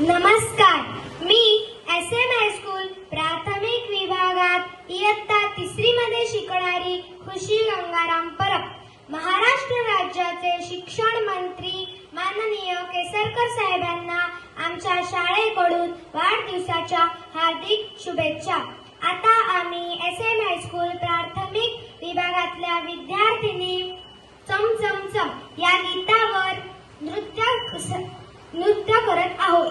नमस्कार मी S M high school प्राथमिक विभागात इयत्ता तिसरी मध्ये शिकणारी खुशी गंगाराम परब महाराष्ट्र राज्याचे शिक्षण मंत्री माननीय केसरकर साहेबांना आमच्या शाळेकडून वाढदिवसाच्या हार्दिक शुभेच्छा. आता आम्ही एस एम हायस्कूल प्राथमिक विभागातल्या विद्यार्थिनी चम चम चम या गीतावर नृत्य नृत्य करत आहोत.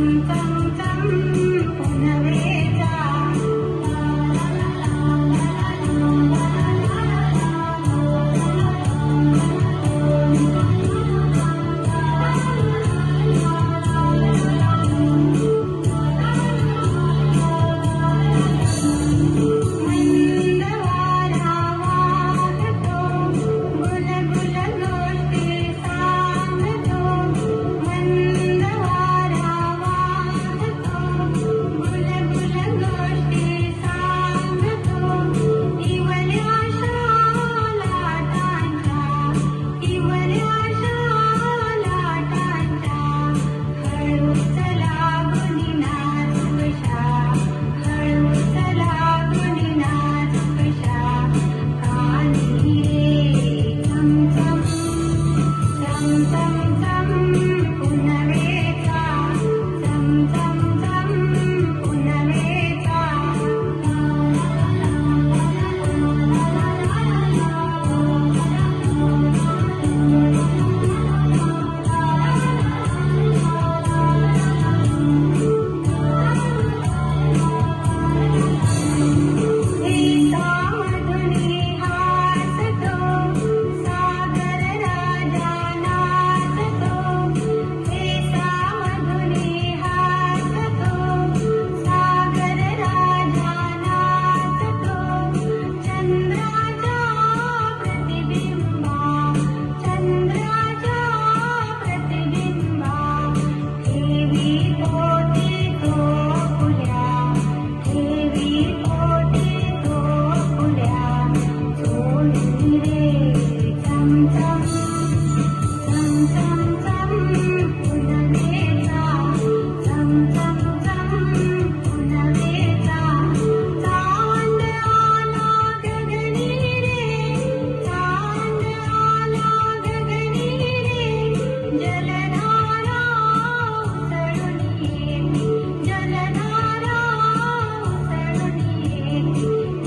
Bye.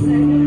Música